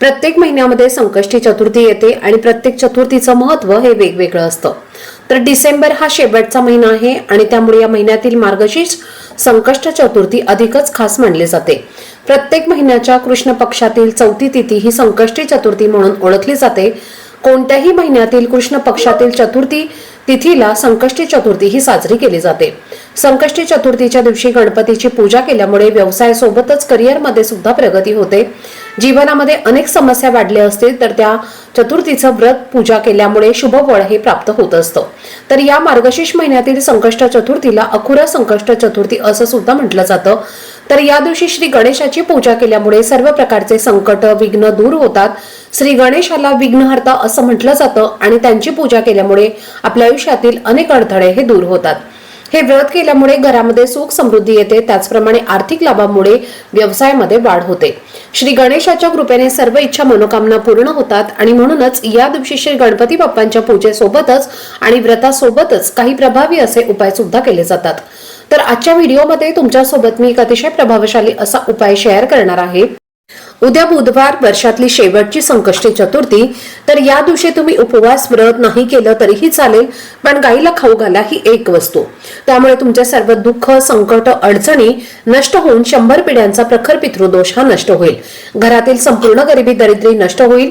प्रत्येक महिन्यामध्ये संकष्टी चतुर्थी येते आणि प्रत्येक चतुर्थीचं महत्त्व हे वेगवेगळं असतं. तर डिसेंबर हा शेवटचा महिना आहे आणि त्यामुळे या महिन्यातील मार्गशीर्ष संकष्ट चतुर्थी अधिकच खास मानली जाते. प्रत्येक महिन्याच्या कृष्ण पक्षातील चौथी तिथी ही संकष्टी चतुर्थी म्हणून ओळखली जाते. कोणत्याही महिन्यातील कृष्ण पक्षातील चतुर्थी तिथीला संकष्टी चतुर्थी ही साजरी केली जाते. संकष्टी चतुर्थीच्या दिवशी गणपतीची पूजा केल्यामुळे व्यवसायासोबतच करिअरमध्ये सुद्धा प्रगती होते. जीवनामध्ये अनेक समस्या वाढल्या असतील तर त्या चतुर्थीचं व्रत पूजा केल्यामुळे शुभ फळ हे प्राप्त होत असतं. तर या मार्गशीर्ष महिन्यातील संकष्ट चतुर्थीला अखुरा संकष्ट चतुर्थी असं सुद्धा म्हटलं जातं. तर या दिवशी श्री गणेशाची पूजा केल्यामुळे सर्व प्रकारचे संकट विघ्न दूर होतात. श्री गणेशाला विघ्नहर्ता असं म्हटलं जातं आणि त्यांची पूजा केल्यामुळे आपल्या आयुष्यातील अनेक अडथळे हे दूर होतात. हे व्रत केल्यामुळे घरामध्ये सुख समृद्धी येते. त्याचप्रमाणे आर्थिक लाभामुळे व्यवसायामध्ये वाढ होते. श्री गणेशाच्या कृपेने सर्व इच्छा मनोकामना पूर्ण होतात आणि म्हणूनच या दिवशी श्री गणपती बाप्पांच्या पूजेसोबतच आणि व्रतासोबतच काही प्रभावी असे उपाय सुद्धा केले जातात. तर आजच्या व्हिडिओमध्ये तुमच्यासोबत मी एक अतिशय प्रभावशाली असा उपाय शेअर करणार आहे. उद्या बुधवार वर्षातली शेवटची संकष्टी चतुर्थी तर या दिवशी तुम्ही उपवास व्रत नाही केलं तरीही चालेल पण गाईला खाऊ घाला ही एक वस्तू. त्यामुळे तुमचे सर्व दुःख संकट अडचणी नष्ट होऊन शंभर पिढ्यांचा प्रखर पितृदोष हा नष्ट होईल. घरातील संपूर्ण गरिबी दरिद्री नष्ट होईल.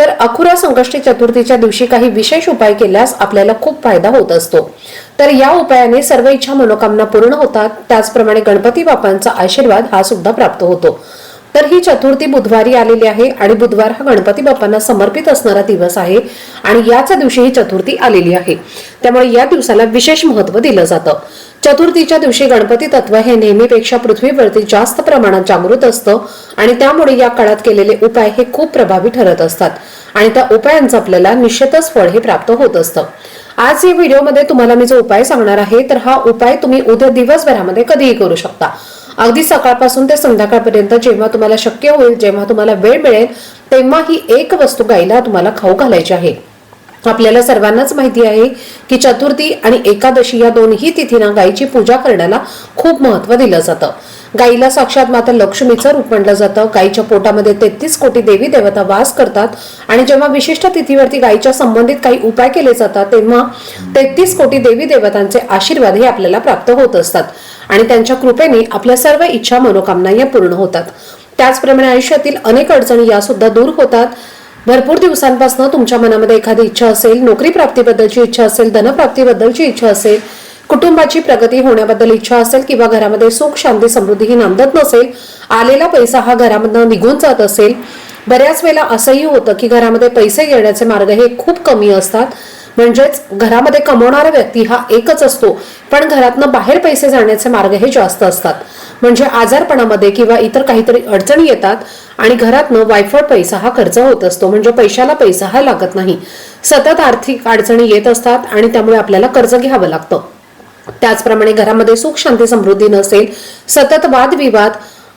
तर अखुरा संकष्टी चतुर्थीच्या दिवशी काही विशेष उपाय केल्यास आपल्याला खूप फायदा होत असतो. तर या उपायाने सर्व इच्छा मनोकामना पूर्ण होतात त्याचप्रमाणे गणपती बाप्पांचा आशीर्वाद हा सुद्धा प्राप्त होतो. तर ही चतुर्थी बुधवारी आलेली आहे आणि बुधवार हा गणपती बाप्पांना समर्पित असणारा दिवस आहे आणि याच दिवशी ही चतुर्थी आलेली आहे. त्यामुळे या दिवसाला विशेष महत्त्व दिलं जातं. चतुर्थीच्या दिवशी गणपती तत्व हे नेहमीपेक्षा पृथ्वीवरती जास्त प्रमाणात जागृत असतं आणि त्यामुळे या काळात केलेले उपाय हे खूप प्रभावी ठरत असतात. आणि त्या उपायांचं आपल्याला निश्चितच फळ हे प्राप्त होत असतं. आज या व्हिडिओमध्ये तुम्हाला मी जो उपाय सांगणार आहे तर हा उपाय तुम्ही उद्या दिवसभरामध्ये कधीही करू शकता. अगदी सकाळपासून ते संध्याकाळपर्यंत जेव्हा तुम्हाला शक्य होईल जेव्हा तुम्हाला वेळ मिळेल तेव्हा ही एक वस्तू गायला तुम्हाला खाऊ घालायची आहे. आपल्याला सर्वांनाच माहिती आहे की चतुर्थी आणि एकादशी या दोन्ही तिथींना गायीची पूजा करण्याला खूप महत्त्व दिलं जातं. गायीला साक्षात माता लक्ष्मीचं रूप म्हणलं जातं. गायीच्या पोटामध्ये तेहतीस कोटी देवी देवता वास करतात आणि जेव्हा विशिष्ट तिथीवरती गायीच्या संबंधित काही उपाय केले जातात तेव्हा तेहतीस कोटी देवी देवतांचे आशीर्वाद हे आपल्याला प्राप्त होत असतात आणि त्यांच्या कृपेने आपल्या सर्व इच्छा मनोकामना या पूर्ण होतात. त्याचप्रमाणे आयुष्यातील अनेक अडचणी या सुद्धा दूर होतात. भरपूर दिवसांपासून तुमच्या मनामध्ये एखादी इच्छा असेल नोकरी प्राप्तीबद्दलची इच्छा असेल धनप्राप्तीबद्दलची इच्छा असेल कुटुंबाची प्रगती होण्याबद्दल इच्छा असेल किंवा घरामध्ये सुख शांती समृद्धी ही नांदत नसेल आलेला पैसा हा घरामधनं निघून जात असेल बऱ्याच वेळेला असंही होतं की घरामध्ये पैसे येण्याचे मार्ग हे खूप कमी असतात. म्हणजेच घरामध्ये कमवणारा व्यक्ती हा एकच असतो पण घरातनं बाहेर पैसे जाण्याचे मार्ग हे जास्त असतात. म्हणजे आजारपणामध्ये किंवा इतर काहीतरी अडचणी येतात आणि घरातनं वायफळ पैसा हा खर्च होत असतो. म्हणजे पैशाला पैसा हा लागत नाही. सतत आर्थिक अडचणी येत असतात आणि त्यामुळे आपल्याला कर्ज घ्यावं लागतं. त्याचप्रमाणे घरामध्ये सुख शांती समृद्धी नसेल सतत वादविवाद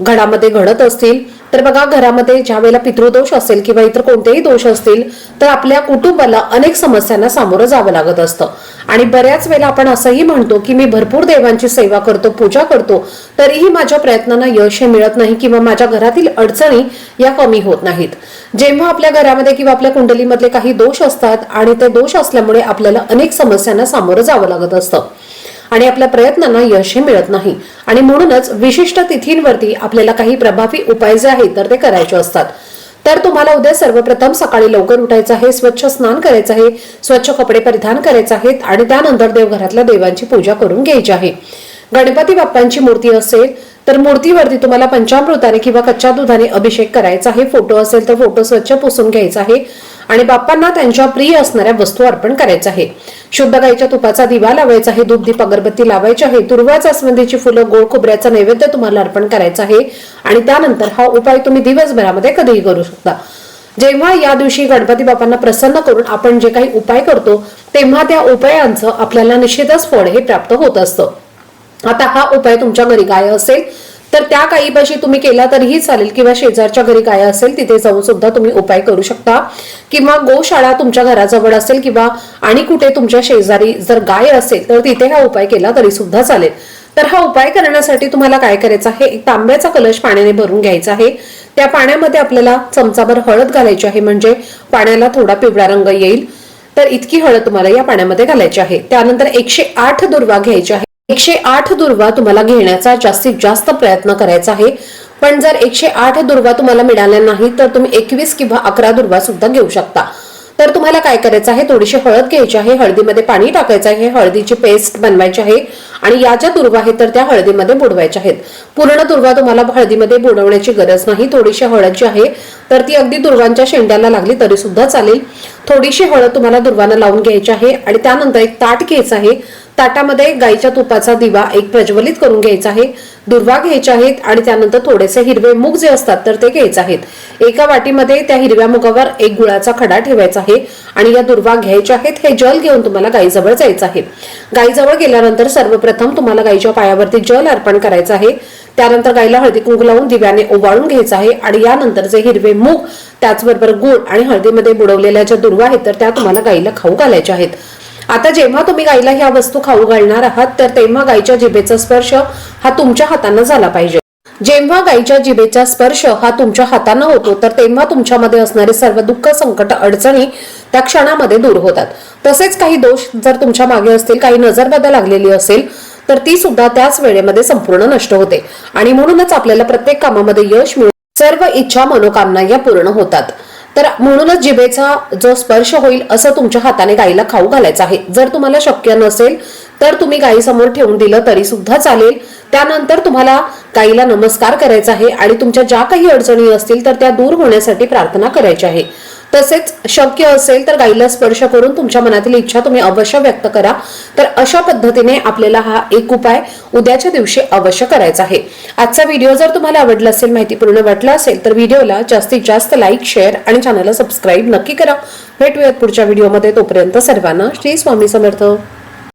घरामध्ये घडत असतील तर बघा घरामध्ये ज्या वेळेला पितृदोष असेल किंवा इतर कोणतेही दोष असतील तर आपल्या कुटुंबाला अनेक समस्यांना सामोरं जावं लागत असतं. आणि बऱ्याच वेळेला आपण असंही म्हणतो की मी भरपूर देवांची सेवा करतो पूजा करतो तरीही माझ्या प्रयत्नांना यश हे मिळत नाही किंवा माझ्या घरातील अडचणी या कमी होत नाहीत. जेव्हा आपल्या घरामध्ये किंवा आपल्या कुंडलीमधले काही दोष असतात आणि ते दोष असल्यामुळे आपल्याला अनेक समस्यांना सामोरं जावं लागत असतं. आणि आपल्या प्रयत्नांना यश मिळत नाही. आणि म्हणूनच विशिष्ट तिथींवरती आपल्याला काही प्रभावी उपाय जे आहेत तर ते करायचे असतात. तर तुम्हाला उद्या सर्वप्रथम सकाळी लवकर उठायचं आहे स्वच्छ स्नान करायचं आहे स्वच्छ कपडे परिधान करायचे आहेत आणि त्यानंतर देवघरातल्या देवांची पूजा करून घ्यायची आहे. गणपती बाप्पांची मूर्ती असेल तर मूर्तीवरती तुम्हाला पंचामृताने किंवा कच्च्या दुधाने अभिषेक करायचा आहे. फोटो असेल तर फोटो स्वच्छ पुसून घ्यायचा आहे. आणि बाप्पांना त्यांच्या प्रिय असणाऱ्या वस्तू अर्पण करायचं आहे. शुद्ध गाईच्या तुपाचा दिवा लावायचा आहे धूप दीप अगरबत्ती लावायची आहे दुर्वा जास्वंदीची फुलं गोड खोबऱ्याचा नैवेद्य तुम्हाला अर्पण करायचा आहे. आणि त्यानंतर हा उपाय तुम्ही दिवसभरामध्ये कधीही करू शकता. जेव्हा या दिवशी गणपती बाप्पांना प्रसन्न करून आपण जे काही उपाय करतो तेव्हा त्या उपायांचं आपल्याला निश्चितच फळ हे प्राप्त होत असतं. आता हा उपाय तुमच्या घरी गाय असेल तर त्या काहीपाशी तुम्ही केला तरीही चालेल. किंवा शेजारच्या घरी गाय असेल तिथे जाऊन सुद्धा तुम्ही उपाय करू शकता. किंवा गोशाळा तुमच्या घराजवळ असेल किंवा आणि कुठे तुमच्या शेजारी जर गाय असेल तर तिथे हा उपाय केला तरी सुद्धा चालेल. तर हा उपाय करण्यासाठी तुम्हाला काय करायचं आहे? एक तांब्याचा कलश पाण्याने भरून घ्यायचा आहे. त्या पाण्यामध्ये आपल्याला चमचाभर हळद घालायची आहे म्हणजे पाण्याला थोडा पिवळा रंग येईल. तर इतकी हळद तुम्हाला या पाण्यामध्ये घालायची आहे. त्यानंतर एकशे आठ दुर्वा घ्यायचे आहे एकशे आठ दुर्वा तुम्हाला घेण्याचा जास्तीत जास्त प्रयत्न करायचा आहे. पण जर एकशे आठ दुर्वा तुम्हाला मिळाल्या नाही तर तुम्ही एकवीस किंवा अकरा दुर्वा सुद्धा घेऊ शकता. तर तुम्हाला काय करायचं आहे? थोडीशी हळद घ्यायची आहे. हळदीमध्ये पाणी टाकायचं आहे. हळदीची पेस्ट बनवायची आहे. आणि या ज्या दुर्वा आहेत तर त्या हळदीमध्ये बुडवायच्या आहेत. पूर्ण दुर्वा तुम्हाला हळदीमध्ये बुडवण्याची गरज नाही. थोडीशी हळद जी आहे तर ती अगदी दुर्वांच्या शेंड्याला लागली तरी सुद्धा चालेल. थोडीशी हळद तुम्हाला दुर्वानं लावून घ्यायची आहे आणि त्यानंतर एक ताट घ्यायचं आहे. ताटामध्ये गाईच्या तुपाचा दिवा एक प्रज्वलित करून घ्यायचा आहे. दुर्वा घ्यायचे आहेत आणि त्यानंतर थोडेसे हिरवे मूग जे असतात तर ते घ्यायचे आहेत. एका वाटीमध्ये त्या हिरव्या मुगावर एक गुळाचा खडा ठेवायचा आहे आणि या दुर्वा घ्यायच्या आहेत हे जल घेऊन तुम्हाला गाईजवळ जायचं आहे. गाईजवळ गेल्यानंतर सर्वप्रथम तुम्हाला गाईच्या पायावरती जल अर्पण करायचं आहे. त्यानंतर गाईला हळदी कुंकू लावून दिव्याने ओवाळून घ्यायचं आहे आणि यानंतर जे हिरवे मूग त्याचबरोबर गुळ आणि हळदीमध्ये बुडवलेल्या ज्या दुर्वा आहेत तर त्या तुम्हाला गाईला खाऊ घालायच्या आहेत. आता जेव्हा तुम्ही गाईला ह्या वस्तू खाऊ घालणार आहात तर तेव्हा गाईच्या जिभेचा स्पर्श हा तुमच्या हातानं झाला पाहिजे. जेव्हा गाईच्या जिभेचा स्पर्श हा तुमच्या हातानं होतो तर तेव्हा तुमच्यामध्ये असणारे सर्व दुःख संकट अडचणी त्या क्षणामध्ये दूर होतात. तसेच काही दोष जर तुमच्या मागे असतील काही नजरबद्दल लागलेली असेल तर ती सुद्धा त्याच वेळेमध्ये संपूर्ण नष्ट होते. आणि म्हणूनच आपल्याला प्रत्येक कामामध्ये यश मिळून सर्व इच्छा मनोकामना या पूर्ण होतात. तर म्हणूनच जिभेचा जो स्पर्श होईल असं तुमच्या हाताने गाईला खाऊ घालायचं आहे. जर तुम्हाला शक्य नसेल तर तुम्ही गाईसमोर ठेवून दिलं तरी सुद्धा चालेल. त्यानंतर तुम्हाला गाईला नमस्कार करायचा आहे आणि तुमच्या ज्या काही अडचणी असतील तर त्या दूर होण्यासाठी प्रार्थना करायची आहे. तसेच शक्य असेल तर गाईला स्पर्श करून तुमच्या मनातील इच्छा तुम्ही अवश्य व्यक्त करा. तर अशा पद्धतीने आपल्याला हा एक उपाय उद्याच्या दिवशी अवश्य करायचा आहे. आजचा व्हिडिओ जर तुम्हाला आवडला असेल माहितीपूर्ण वाटला असेल तर व्हिडिओला जास्तीत जास्त लाईक शेअर आणि चॅनलला सबस्क्राईब नक्की करा. भेटूयात पुढच्या व्हिडिओमध्ये. तोपर्यंत सर्वांना श्री स्वामी समर्थ.